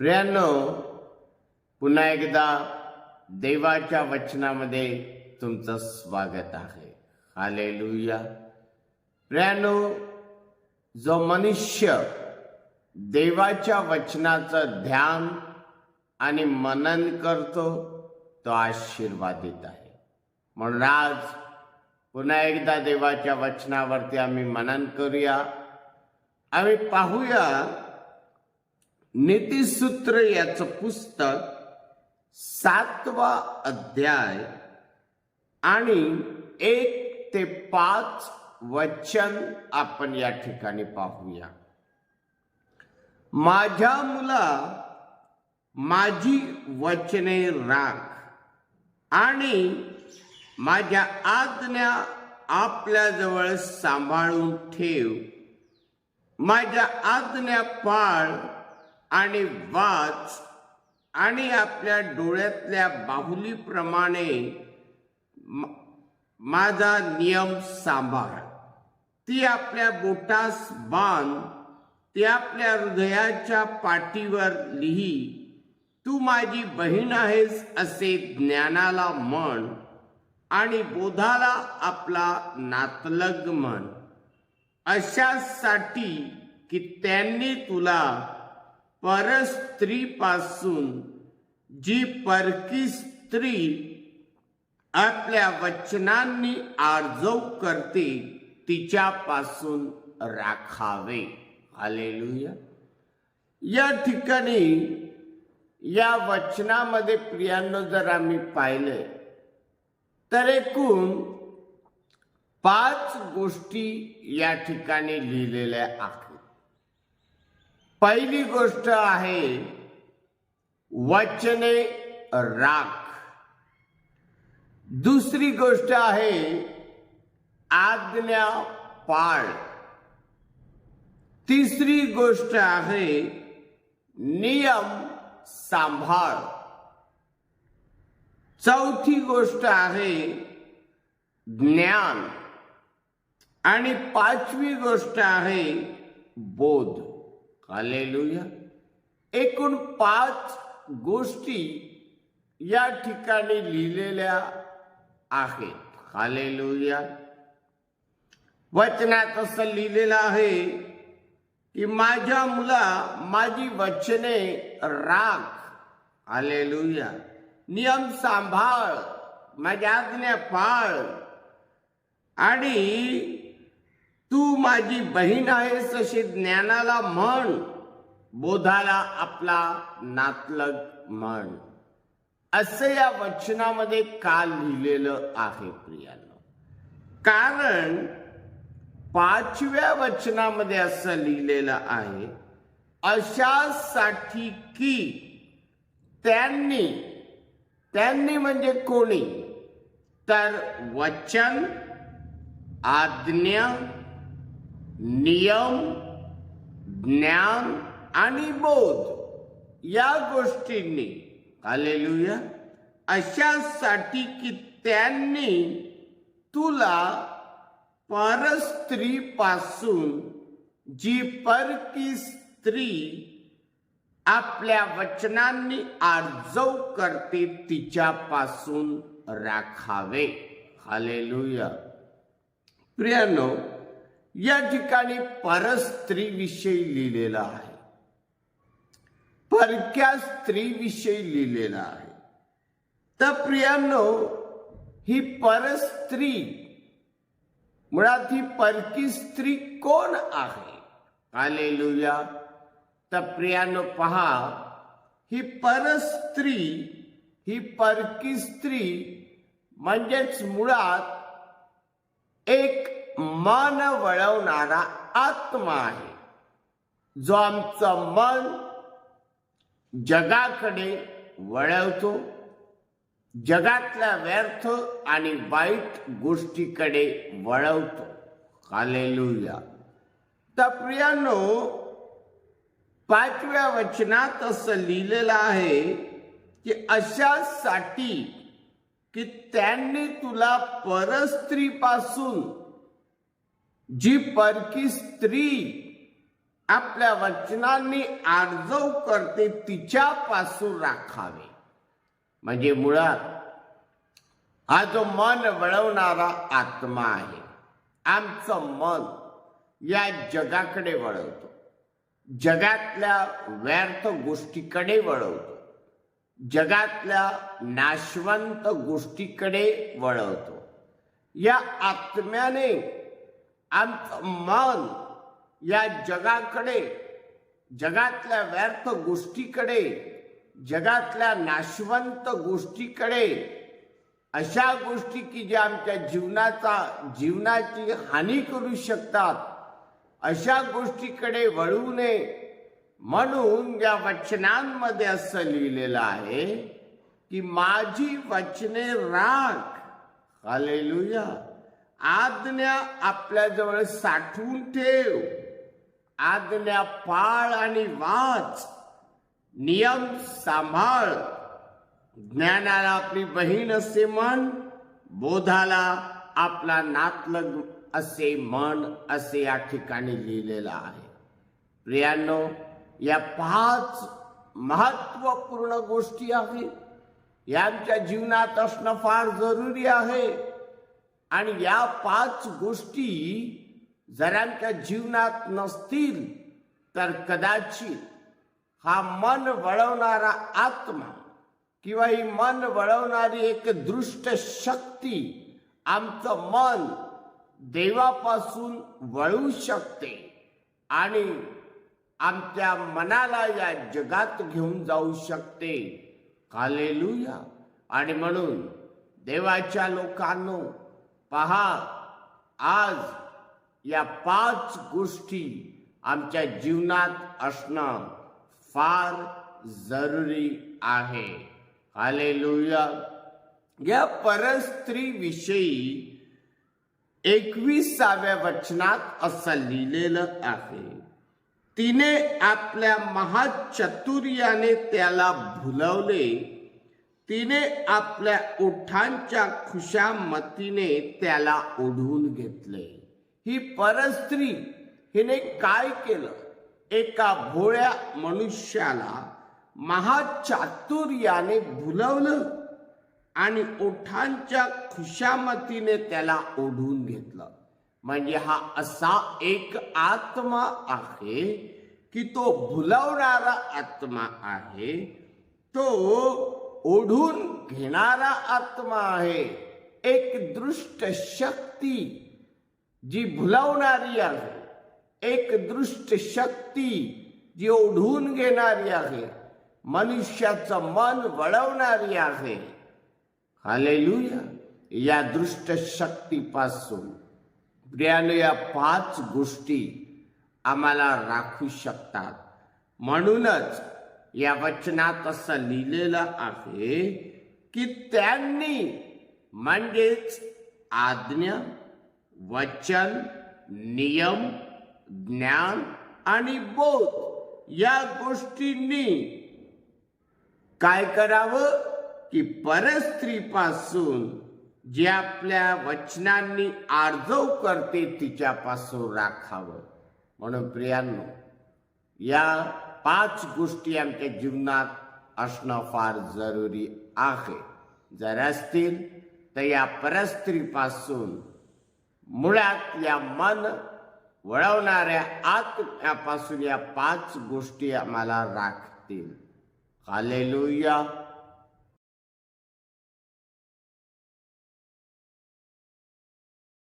प्रियांनो पुन्हा एकदा देवाच्या वचनामध्ये तुमचं स्वागत आहे. हालेलुया. प्रियांनो जो मनुष्य देवाच्या वचनाचं ध्यान आणि मनन करतो तो आशीर्वादित आहे. म्हणून आज पुन्हा एकदा देवाच्या वचनावरती आम्ही मनन करूया. आम्ही पाहूया नीतिसूत्र याचं पुस्तक सातवा अध्याय आणि एक ते पाच वचन आपण या ठिकाणी पाहूया. माझ्या मुला माझी वचने राख आणि माझ्या आज्ञा आपल्याजवळ सांभाळून ठेव. माझ्या आज्ञा पाळ आणि वाच आणि आपल्या डोळ्यातल्या बाहुलीप्रमाणे माझा नियम सांभाळ. ती आपल्या बोटास बांध ती आपल्या हृदयाच्या पाठीवर लिही. तू माझी बहीण आहेस असे ज्ञानाला म्हण आणि बोधाला आपला नातलग म्हण. अशासाठी की त्यांनी तुला परस्त्रीपासून जी परकी स्त्री आपल्या वचनांनी आर्जव करते तिच्यापासून राखावे. आलेलुया या ठिकाणी या वचनामध्ये प्रियांनो जर आम्ही पाहिलं तर एकूण पाच गोष्टी या ठिकाणी लिहिलेल्या आहेत. पहिली गोष्ट आहे वचने राख. दुसरी गोष्ट आहे आज्ञा पाळ. तिसरी गोष्ट आहे नियम सांभाळ. चौथी गोष्ट आहे ज्ञान. आणि पाचवी गोष्ट आहे बोध. हालेलुया एकूण पाच गोष्टी या ठिकाणी लिहिलेल्या आहेत. हालेलुया वचनात असं लिहिलेलं आहे की माझ्या मुला माझी वचने राख. हालेलुया नियम सांभाळ माझ्या आज्ञा पाळ. आणि तू माझी बहीण आहेस अशी ज्ञानाला म्हण. बोधाला आपला नातलग म्हण. असं या वचनामध्ये का लिहिलेलं आहे प्रियानं? कारण पाचव्या वचनामध्ये असं लिहिलेलं आहे अशासाठी की त्यांनी त्यांनी म्हणजे कोणी? तर वचन आज्ञा नियम ज्ञान आणि बोध या गोष्टींनी. आलेलुया अशासाठी की त्यांनी तुला परस्त्रीपासून जी परकी स्त्री आपल्या वचनांनी आर्जव करते तिच्यापासून राखावे. हालेलुया. प्रियानो या ठिकाणी परस्त्री विषयी लिहिलेला आहे. परक्या स्त्री विषयी लिहिलेला आहे. तर प्रियांनो ही परस्त्री मुळात ही परकी स्त्री कोण आहे? हालेलुया. तर प्रियानो पहा ही परस्त्री ही परकी स्त्री म्हणजेच मुळात एक मन वळवणारा आत्मा आहे. जो आमचं मन जगाकडे वळवतो जगातल्या व्यर्थ आणि वाईट गोष्टीकडे वळवतो. हालेलुया. तर प्रियानो पाचव्या वचनात असं लिहिलेलं आहे की अशासाठी की त्यांनी तुला परस्त्रीपासून जी परकी स्त्री आपल्या वचनांनी आर्जव करते तिच्यापासून राखावे. म्हणजे मुळात हा जो मन वळवणारा आत्मा आहे आमचं मन या जगाकडे वळवतो. जगातल्या व्यर्थ गोष्टीकडे वळवतो. जगातल्या नाशवंत गोष्टीकडे वळवतो. या आत्म्याने आमचं मन या जगाकडे जगातल्या व्यर्थ गोष्टीकडे जगातल्या नाशवंत गोष्टीकडे अशा गोष्टी की ज्या आमच्या जीवनाचा जीवनाची हानी करू शकतात अशा गोष्टीकडे वळू नये म्हणून या वचनांमध्ये असं लिहिलेलं आहे की माझी वचने राख. हालेलुया. आज्ञा आपल्याजवळ साठवून ठेव. आज्ञा पाळ आणि वाच. नियम सांभाळ. ज्ञानाला आपली बहीण असे म्हण बोधाला आपला नातलग असे मन असे या ठिकाणी लिहिलेलं आहे. प्रियांनो या पाच महत्त्वपूर्ण गोष्टी आहेत. यांच्या जीवनात असणं फार जरुरी आहे. आणि या पाच गोष्टी जर आमच्या जीवनात नसतील तर कदाचित हा मन वळवणारा आत्मा किंवा ही मन वळवणारी एक दृष्ट शक्ती आमचं मन देवापासून वळू शकते आणि आमच्या मनाला या जगात घेऊन जाऊ शकते. कालेलुया आणि म्हणून देवाच्या लोकांनो पहा आज या पाच गोष्टी आमच्या जीवनात असणं फार जरुरी आहे. हालेलुया. या परस्त्री विषयी एकविसाव्या वचनात असं लिहिलेलं आहे. तिने आपल्या महाचतुर्याने त्याला भुलवले तिने आपल्या ओठांच्या खुशामतीने त्याला ओढून घेतले. ही परस्त्री हिने काय केलं? एका भोळ्या मनुष्याला महाचातुर्याने भुलवलं आणि ओठांच्या खुशामतीने त्याला ओढून घेतलं. म्हणजे हा असा एक आत्मा आहे की तो भुलवणारा आत्मा आहे. तो ओढून घेणारा आत्मा आहे. एक दृष्ट शक्ती जी भुलवणारी आहे. एक दृष्ट शक्ती जी ओढून घेणारी आहे. मनुष्याचं मन वळवणारी आहे. हालेलुया. या दृष्ट शक्तीपासून. प्रियानो या पाच गोष्टी आम्हाला राखू शकतात. म्हणूनच या वचनात असं लिहिलेलं आहे की त्यांनी म्हणजेच आज्ञा वचन नियम ज्ञान आणि बोध या गोष्टींनी काय करावं? की परस्त्रीपासून जे आपल्या वचनांनी आर्जव करते तिच्यापासून राखावं. म्हणून प्रियांनो या पाच गोष्टी आमच्या जीवनात असणं फार जरुरी आहे. जर असतील तर या परस्त्रीपासून मुळात या मन वळवणाऱ्या आत्म्यापासून या पाच गोष्टी आम्हाला राखतील. हालेलुया.